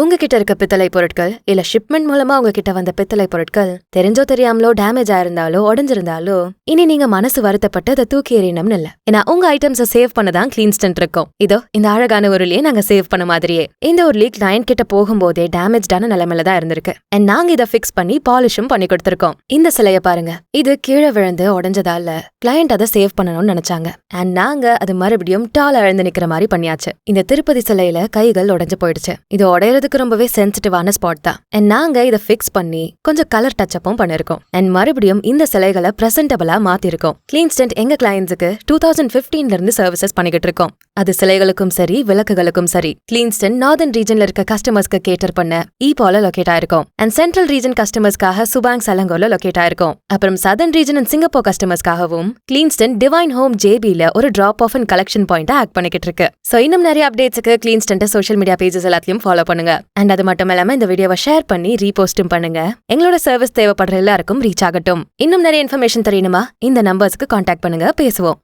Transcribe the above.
உங்ககிட்ட இருக்க பித்தளை பொருட்கள் இல்ல ஷிப்மெண்ட் மூலமா உங்ககிட்ட வந்த பித்தளை பொருட்கள் தெரிஞ்சோ தெரியாமலோ டேமேஜ் ஆயிருந்தாலோ உடஞ்சிருந்தாலோ இனி நீங்க மனசு வருத்தப்பட்டு அதை தூக்கி எறியணும்னு இல்ல. ஏன்னா உங்க ஐட்டம்ஸை சேவ் பண்ண தான் கிளீன்ஸ்டன்ட் இருக்கும். இதோ இந்த அழகான உருளியை நாங்க சேவ் பண்ண மாதிரியே. இந்த உருளி கிளையண்ட் கிட்ட போகும்போதே டேமேஜ்டான நிலைமையில தான் இருந்திருக்கு. அண்ட் நாங்க இதை ஃபிக்ஸ் பண்ணி பாலிஷும் பண்ணி கொடுத்திருக்கோம். இந்த சிலைய பாருங்க. இது கீழே விழுந்து உடஞ்சதால கிளையண்ட் அதை சேவ் பண்ணணும்னு நினைச்சாங்க. அண்ட் நாங்க அது மறுபடியும் டால் அழுந்து நிக்கிற மாதிரி பண்ணியாச்சு. இந்த திருப்பதி சிலையில கைகள் உடைஞ்சு போயிடுச்சு. இது உடையறதுக்கு ரொம்பவே சென்சிட்டிவான ஸ்பாட் தான். அண்ட் நாங்க இதை ஃபிக்ஸ் பண்ணி கொஞ்சம் கலர் டச்சப்பும் பண்ணிருக்கோம். அண்ட் மறுபடியும் இந்த சிலைகளை பிரசன்டபிளா மாத்திருக்கோம். கிளீன்ஸ்டன்ட் எங்க கிளையன்ஸுக்கு டூ தௌசண்ட் பிப்டீன்ல இருந்து சர்வீசஸ் பண்ணிக்கிட்டு இருக்கோம். அது சிலைகளுக்கும் சரி விளக்குகளுக்கும் சரி. கிளீன்ஸ்டன் நார்தன் ரீஜன்ல இருக்க கஸ்டமர்ஸ்க்கு கேட்டர் பண்ண ஈபால லொகேட் ஆயிருக்கும். அண்ட் சென்ட்ரல் ரீஜன் கஸ்டமர்ஸ்க்காக சுபாங் சலங்கோல லொகேட் ஆயிருக்கும். அப்புறம் சதன் ரீஜன் அண்ட் சிங்கப்பூர் கஸ்டமர்ஸ்க்காகவும் கிளீன்ஸ்டன் டிவைன் ஹோம் ஜேபில ஒரு drop off and collection point act பண்ணிக்கிட்டு இருக்கு. சோ இன்னும் நிறைய அப்டேட்ஸ்க்கு கிளீன்ஸ்டன்ட் சோஷியல் மீடியா பேஜஸ் எல்லாத்தையும் ஃபாலோ பண்ணுங்க. அண்ட் அது மட்டும் இல்லாம இந்த வீடியோவை ஷேர் பண்ணி ரீபோஸ்டும் பண்ணுங்க. எங்களோட சர்வீஸ் தேவைப்படுற எல்லாருக்கும் ரீச் ஆகட்டும். இன்னும் நிறைய இன்ஃபர்மேஷன் தெரியணுமா? இந்த நம்பர்ஸ்க்கு கான்டாக்ட் பண்ணுங்க. பேசுவோம்.